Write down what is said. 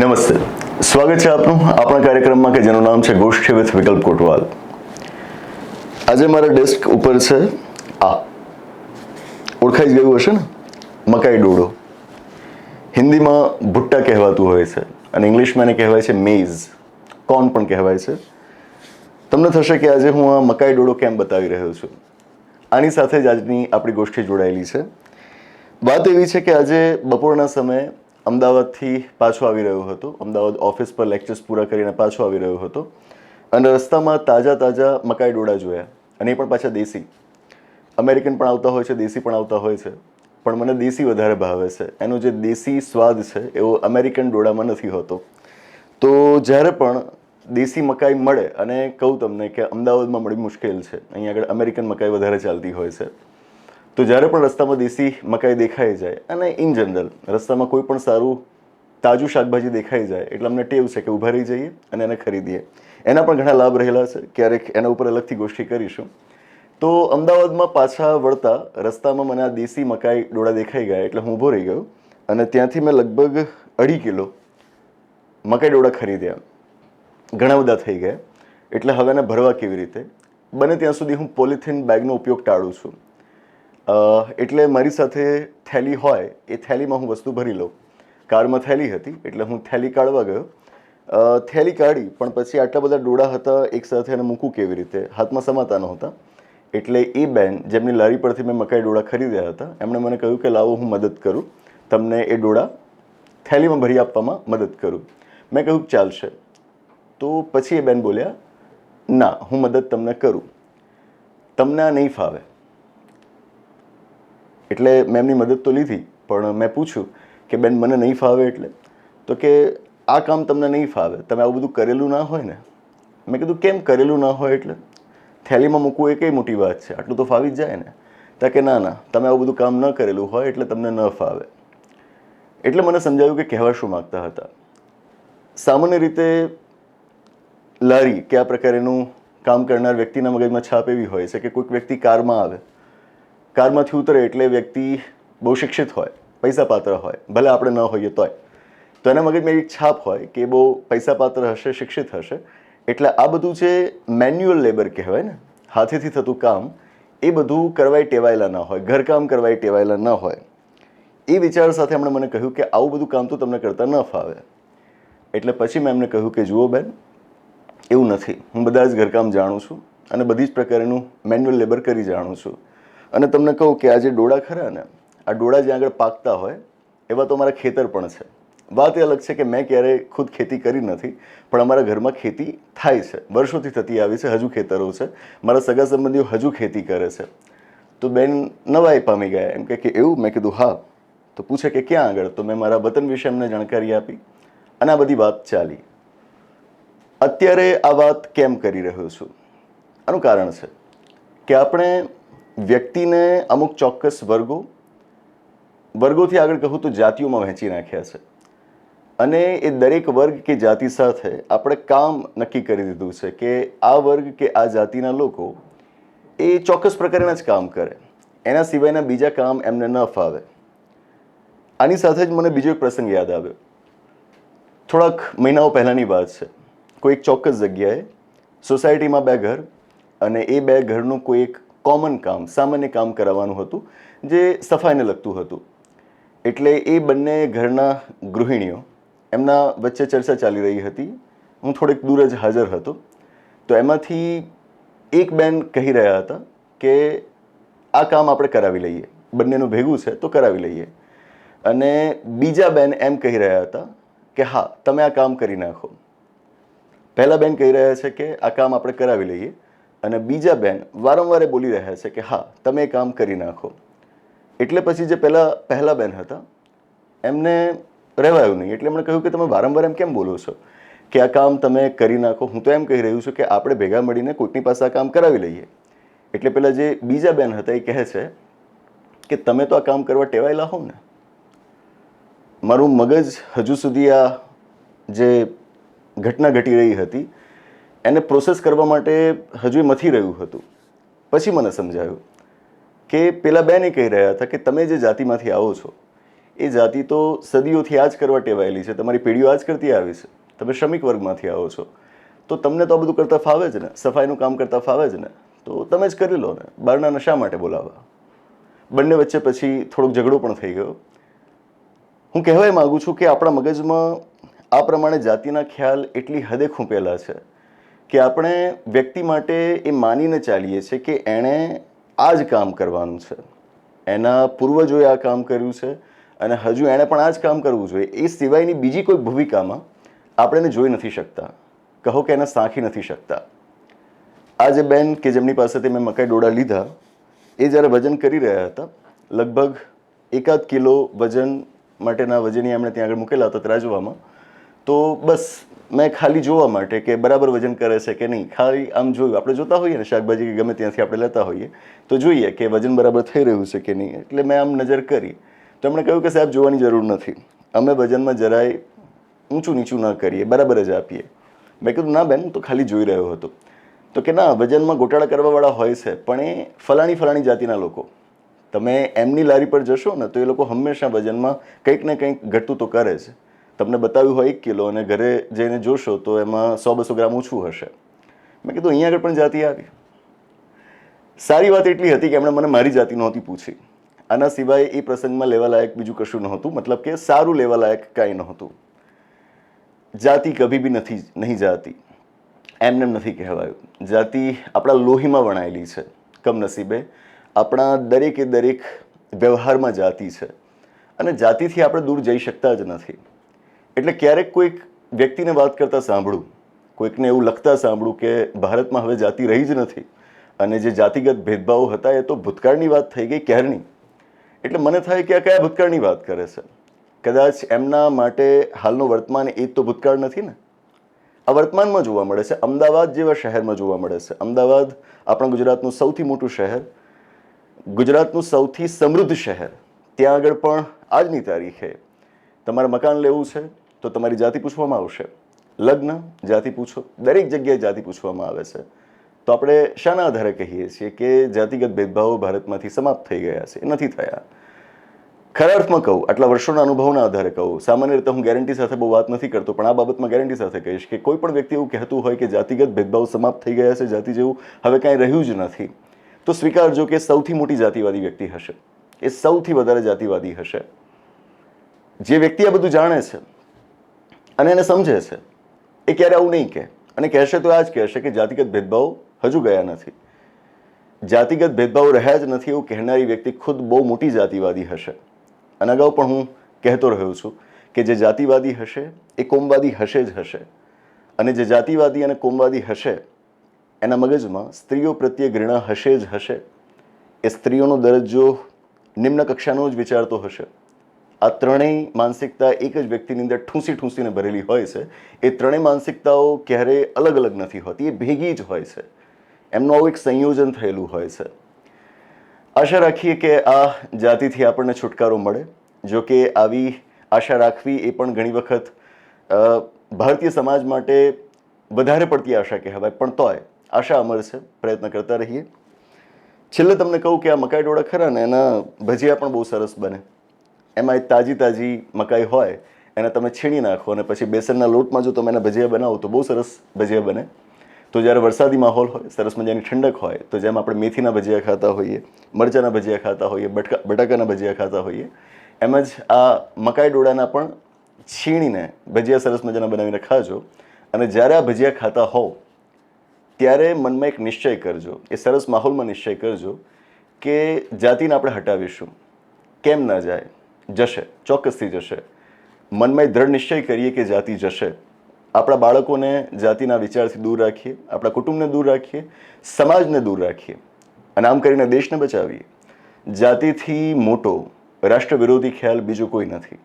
નમસ્તે. સ્વાગત છે આપનું આપણા કાર્યક્રમમાં કે જેનું નામ છે ગોષ્ઠી વિથ વિકલ્પ કોટવાલ. આજે મારા ડેસ્ક ઉપર છે આ. ઓળખાઈ જ ગયું હશે ને? મકાઈ ડોડો હિન્દીમાં ભુટ્ટા કહેવાતું હોય છે અને ઇંગ્લિશમાં એને કહેવાય છે મેઝ. કોર્ન પણ કહેવાય છે. તમને થશે કે આજે હું આ મકાઈ ડોડો કેમ બતાવી રહ્યો છું? આની સાથે જ આજની આપણી ગોષ્ઠી જોડાયેલી છે. વાત એવી છે કે આજે બપોરના સમયે અમદાવાદથી પાછો આવી રહ્યો હતો. અમદાવાદ ઓફિસ પર લેક્ચર્સ પૂરા કરીને પાછો આવી રહ્યો હતો. અને રસ્તામાં તાજા તાજા મકાઈ ડોડા જોયા. અને એ પણ પાછા દેશી. અમેરિકન પણ આવતા હોય છે, દેશી પણ આવતા હોય છે. પણ મને દેશી વધારે ભાવે છે. એનો જે દેશી સ્વાદ છે, એવો અમેરિકન ડોડામાં નથી હોતો. તો જ્યારે પણ દેશી મકાઈ મળે, અને કહું તમને કે અમદાવાદમાં મળી મુશ્કેલ છે. અહીંયા આગળ અમેરિકન મકાઈ વધારે ચાલતી હોય છે. તો જ્યારે પણ રસ્તામાં દેશી મકાઈ દેખાઈ જાય અને ઇન જનરલ રસ્તામાં કોઈ પણ સારું તાજું શાકભાજી દેખાઈ જાય, એટલે અમને ટેવ છે કે ઊભા રહી જઈએ અને એને ખરીદીએ. એના પણ ઘણા લાભ રહેલા છે, ક્યારેક એના ઉપર અલગથી ગોષ્ઠી કરીશું. તો અમદાવાદમાં પાછા વળતા રસ્તામાં મને આ દેશી મકાઈ ડોળા દેખાઈ ગયા, એટલે હું ઊભો રહી ગયો અને ત્યાંથી મેં લગભગ અઢી કિલો મકાઈ ડોળા ખરીદ્યા. ઘણા બધા થઈ ગયા. એટલે હવે એને ભરવા કેવી રીતે? બને ત્યાં સુધી હું પોલિથીન બેગનો ઉપયોગ ટાળું છું. એટલે મારી સાથે થેલી હોય, એ થેલીમાં હું વસ્તુ ભરી લઉં. કારમાં થેલી હતી, એટલે હું થેલી કાઢવા ગયો. થેલી કાઢી, પણ પછી આટલા બધા ડોળા હતા, એક સાથે એને મૂકું કેવી રીતે? હાથમાં સમાતા નહોતા. એટલે એ બેન, જેમની લારી પરથી મેં મકાઈ ડોળા ખરીદ્યા હતા, એમણે મને કહ્યું કે લાવો, હું મદદ કરું. તમને એ ડોળા થેલીમાં ભરી આપવામાં મદદ કરું. મેં કહ્યું, ચાલશે. તો પછી એ બેન બોલ્યા, ના, હું મદદ તમને કરું. તમને આ નહીં ફાવે. એટલે મેં એમની મદદ તો લીધી, પણ મેં પૂછ્યું કે બેન, મને નહીં ફાવે એટલે. તો કે આ કામ તમને નહીં ફાવે, તમે આવું બધું કરેલું ના હોય ને? મેં કીધું, કેમ કરેલું ના હોય એટલે? થેલીમાં મૂકવું એ કઈ મોટી વાત છે? આટલું તો ફાવી જ જાય ને. તો કે, ના ના, તમે આવું બધું કામ ન કરેલું હોય એટલે તમને ન ફાવે. એટલે મને સમજાયું કે કહેવા શું માગતા હતા. સામાન્ય રીતે લારી કે આ પ્રકારેનું કામ કરનાર વ્યક્તિના મગજમાં છાપ એવી હોય છે કે કોઈક વ્યક્તિ કારમાં આવે કારમાંથી ઉતરે એટલે વ્યક્તિ બહુ શિક્ષિત હોય પૈસા પાત્ર હોય, ભલે આપણે ન હોઈએ તોય. તો એના મગજમાં એક છાપ હોય કે બહુ પૈસા પાત્ર હશે, શિક્ષિત હશે, એટલે આ બધું જે મેન્યુઅલ લેબર કહેવાય ને, હાથેથી થતું કામ, એ બધું કરવાય ટેવાયેલા ન હોય, ઘરકામ કરવાય ટેવાયેલા ન હોય. એ વિચાર સાથે એમણે મને કહ્યું કે આવું બધું કામ તો તમને કરતા ન ફાવે. એટલે પછી મેં એમને કહ્યું કે જુઓ બેન, એવું નથી. હું બધા જ ઘરકામ જાણું છું અને બધી જ પ્રકારનું મેન્યુઅલ લેબર કરી જાણું છું. અને તમને કહું કે આ જે ડોળા ખરા ને, આ ડોળા જ્યાં આગળ પાકતા હોય, એવા તો મારા ખેતર પણ છે. વાત એ અલગ છે કે મેં ક્યારેય ખુદ ખેતી કરી નથી, પણ અમારા ઘરમાં ખેતી થાય છે. વર્ષોથી થતી આવી છે, હજુ ખેતરો છે. મારા સગા સંબંધીઓ હજુ ખેતી કરે છે. તો બેન નવાઈ પામી ગયા એમ કે કે એવું? મેં કીધું, હા. તો પૂછે કે ક્યાં આગળ? તો મેં મારા વતન વિશે એમને જાણકારી આપી અને આ બધી વાત ચાલી. અત્યારે આ વાત કેમ કરી રહ્યો છું? આનું કારણ છે કે આપણે વ્યક્તિને અમુક ચોક્કસ વર્ગો, વર્ગોથી આગળ કહું તો જાતિઓમાં વહેંચી નાખ્યા છે. અને એ દરેક વર્ગ કે જાતિ સાથે આપણે કામ નક્કી કરી દીધું છે કે આ વર્ગ કે આ જાતિના લોકો એ ચોક્કસ પ્રકારના જ કામ કરે. એના સિવાયના બીજા કામ એમને ન ફાવે. આની સાથે જ મને બીજો એક પ્રસંગ યાદ આવ્યો. થોડાક મહિનાઓ પહેલાંની વાત છે. કોઈ એક ચોક્કસ જગ્યાએ સોસાયટીમાં બે ઘર અને એ બે ઘરનું કોઈ એક કોમન કામ, સામાન્ય કામ કરાવવાનું હતું, જે સફાઈને લગતું હતું. એટલે એ બંને ઘરના ગૃહિણીઓ એમના વચ્ચે ચર્ચા ચાલી રહી હતી. હું થોડીક દૂર જ હાજર હતો. તો એમાંથી એક બેન કહી રહ્યા હતા કે, આ કામ આપણે કરાવી લઈએ. બંનેનું ભેગું છે તો કરાવી લઈએ. અને બીજા બેન એમ કહી રહ્યા હતા કે, હા, તમે આ કામ કરી નાખો. પહેલાં બેન કહી રહ્યા છે કે, આ કામ આપણે કરાવી લઈએ. અને બીજા બેન વારંવાર બોલી રહ્યા છે કે, હા, તમે કામ કરી નાખો. એટલે પછી જે પહેલાં પહેલાં બેન હતા, એમને રહેવાયું નહીં. એટલે એમણે કહ્યું કે, તમે વારંવાર એમ કેમ બોલો છો? કે આ કામ તમે કરી નાખો. હું તો એમ કહી રહ્યું છું કે, આપણે ભેગા મળીને કોઈકની પાસે આ કામ કરાવી લઈએ. એટલે પેલા જે બીજા બેન હતા એ કહે છે કે, તમે તો આ કામ કરવા ટેવાયેલા હો ને? મારું મગજ હજુ સુધી આ જે ઘટના ઘટી રહી હતી એને પ્રોસેસ કરવા માટે હજુ મથી રહ્યું હતું. પછી મને સમજાયું કે પેલા બે એ કહી રહ્યા હતા કે તમે જે જાતિમાંથી આવો છો, એ જાતિ તો સદીઓથી આ જ કરવા ટેવાયેલી છે, તમારી પેઢીઓ આ જ કરતી આવી છે, તમે શ્રમિક વર્ગમાંથી આવો છો. તો તમને તો આ બધું કરતાં ફાવે જ ને, સફાઈનું કામ કરતાં ફાવે જ ને. તો તમે જ કરી લો ને બહારના શા માટે બોલાવવા? બંને વચ્ચે પછી થોડોક ઝઘડો પણ થઈ ગયો. હું કહેવાય માગું છું કે આપણા મગજમાં આ પ્રમાણે જાતિના ખ્યાલ એટલી હદે ખૂંપેલા છે કે આપણે વ્યક્તિ માટે એ માનીને ચાલીએ છીએ કે એણે આ જ કામ કરવાનું છે. એના પૂર્વજોએ આ કામ કર્યું છે અને હજુ એણે પણ આ જ કામ કરવું જોઈએ. એ સિવાયની બીજી કોઈ ભૂમિકામાં આપણે એને જોઈ નથી શકતા. કહો કે એને સાંખી નથી શકતા. આ જે બેન કે જેમની પાસેથી મેં મકાઈ ડોડા લીધા, એ જ્યારે વજન કરી રહ્યા હતા, લગભગ એકાદ કિલો વજન માટેના વજની એમણે ત્યાં આગળ મૂકેલા હતા ત્રાજવામાં તો બસ, મેં ખાલી જોવા માટે કે બરાબર વજન કરે છે કે નહીં, ખાલી આમ જોયું. આપણે જોતા હોઈએ ને શાકભાજી કે ગમે ત્યાંથી આપણે લેતા હોઈએ, તો જોઈએ કે વજન બરાબર થઈ રહ્યું છે કે નહીં. એટલે મેં આમ નજર કરી. તો એમણે કહ્યું કે સાહેબ, જોવાની જરૂર નથી. અમે વજનમાં જરાય ઊંચું નીચું ન કરીએ, બરાબર જ આપીએ. મેં કીધું, ના બેન તો ખાલી જોઈ રહ્યો હતો. તો કે, ના, વજનમાં ગોટાળા કરવાવાળા હોય છે, પણ એ ફલાણી ફલાણી જાતિના લોકો. તમે એમની લારી પર જશો ને, તો એ લોકો હંમેશા વજનમાં કંઈક ને કંઈક ઘટતું તો કરે જ. તમને બતાવ્યું હોય એક કિલો અને ઘરે જઈને જોશો તો એમાં સો બસો ગ્રામ ઓછું હશે. મેં કીધું, અહીંયા આગળ પણ જાતિ આવી. સારી વાત એટલી હતી કે એમણે મને મારી જાતિ નહોતી પૂછી. આના સિવાય એ પ્રસંગમાં લેવાલાયક બીજું કશું નહોતું, મતલબ કે સારું લેવાલાયક કાંઈ નહોતું. જાતિ કભી બી નથી, નહીં જાતી. એમને નથી કહેવાયું. જાતિ આપણા લોહીમાં વણાયેલી છે, કમનસીબે. આપણા દરેકે દરેક વ્યવહારમાં જાતિ છે. અને જાતિથી આપણે દૂર જઈ શકતા જ નથી. એટલે ક્યારેક કોઈક વ્યક્તિને વાત કરતાં સાંભળું, કોઈકને એવું લખતા સાંભળું કે ભારતમાં હવે જાતિ રહી જ નથી અને જે જાતિગત ભેદભાવો હતા એ તો ભૂતકાળની વાત થઈ ગઈ ક્યારની? એટલે મને થાય કે આ કયા ભૂતકાળની વાત કરે છે? કદાચ એમના માટે હાલનો વર્તમાન એ તો ભૂતકાળ નથી ને? આ વર્તમાનમાં જોવા મળે છે, અમદાવાદ જેવા શહેરમાં જોવા મળે છે. અમદાવાદ આપણા ગુજરાતનું સૌથી મોટું શહેર, ગુજરાતનું સૌથી સમૃદ્ધ શહેર. ત્યાં આગળ પણ આજની તારીખે તમારે મકાન લેવું છે તો તમારી જાતિ પૂછવામાં આવશે. લગ્ન જાતિ પૂછો. દરેક જગ્યાએ જાતિ પૂછવામાં આવે છે. તો આપણે શાના આધારે કહીએ છીએ કે જાતિગત ભેદભાવો ભારતમાંથી સમાપ્ત થઈ ગયા છે. એ નથી થયા. ખરા અર્થમાં કહું, આટલા વર્ષોના અનુભવના આધારે કહું. સામાન્ય રીતે હું ગેરંટી સાથે બહુ વાત નથી કરતો, પણ આ બાબતમાં ગેરંટી સાથે કહીશ કે કોઈ પણ વ્યક્તિ એવું કહેતું હોય કે જાતિગત ભેદભાવ સમાપ્ત થઈ ગયા છે, જાતિ જેવું હવે કાંઈ રહ્યું જ નથી. તો સ્વીકારજો કે સૌથી મોટી જાતિવાદી વ્યક્તિ હશે. એ સૌથી વધારે જાતિવાદી હશે. જે વ્યક્તિ આ બધું જાણે છે અને એને સમજે છે. એ ક્યારે આવું નહીં કહે. અને કહેશે તો આ જ કહેશે કે જાતિગત ભેદભાવ હજુ ગયા નથી. જાતિગત ભેદભાવ રહ્યા જ નથી એવું કહેનારી વ્યક્તિ ખુદ બહુ મોટી જાતિવાદી હશે. અને અગાઉ પણ હું કહેતો રહ્યો છું કે જે જાતિવાદી હશે, એ કોમવાદી હશે જ હશે. અને જે જાતિવાદી અને કોમવાદી હશે, એના મગજમાં સ્ત્રીઓ પ્રત્યે ઘૃણા હશે જ હશે. એ સ્ત્રીઓનો દરજ્જો નિમ્ન કક્ષાનો જ વિચારતો હશે. આ ત્રણેય માનસિકતા એક જ વ્યક્તિની અંદર ઠૂંસી ઠૂંસીને ભરેલી હોય છે. એ ત્રણેય માનસિકતાઓ ક્યારેય અલગ અલગ નથી હોતી, એ ભેગી જ હોય છે. એમનું આવું એક સંયોજન થયેલું હોય છે. આશા રાખીએ કે આ જાતિથી આપણને છુટકારો મળે, જો કે આવી આશા રાખવી એ પણ ઘણી વખત ભારતીય સમાજ માટે વધારે પડતી આશા કહેવાય, પણ તોય આશા અમર છે, પ્રયત્ન કરતા રહીએ. છેલ્લે તમને કહું કે આ મકાઈ ડોળા ખરા ને એના ભજીયા પણ બહુ સરસ બને. એમાં એ તાજી તાજી મકાઈ હોય, એને તમે છીણી નાખો અને પછી બેસનના લોટમાં જો તમે એના ભજીયા બનાવો તો બહુ સરસ ભજીયા બને. તો જ્યારે વરસાદી માહોલ હોય, સરસ મજાની ઠંડક હોય, તો જેમ આપણે મેથીના ભજીયા ખાતા હોઈએ, મરચાના ભજીયા ખાતા હોઈએ, બટકા, બટાકાના ભજીયા ખાતા હોઈએ, એમ જ આ મકાઈ ડોળાના પણ છીણીને ભજીયા સરસ મજાના બનાવીને ખાજો. અને જ્યારે આ ભજીયા ખાતા હોવ, ત્યારે મનમાં એક નિશ્ચય કરજો, એ સરસ માહોલમાં નિશ્ચય કરજો કે જાતિને આપણે હટાવીશું. કેમ ના જાય? જશે, ચોક્કસથી જશે. મનમાં દ્રઢ નિશ્ચય કરીએ કે જાતિ જશે. આપણા બાળકોને જાતિના વિચારથી દૂર રાખીએ, આપણા કુટુંબને દૂર રાખીએ, સમાજને દૂર રાખીએ અને આમ કરીને દેશને બચાવીએ. જાતિથી મોટો, રાષ્ટ્ર વિરોધી ખ્યાલ બીજો કોઈ નથી.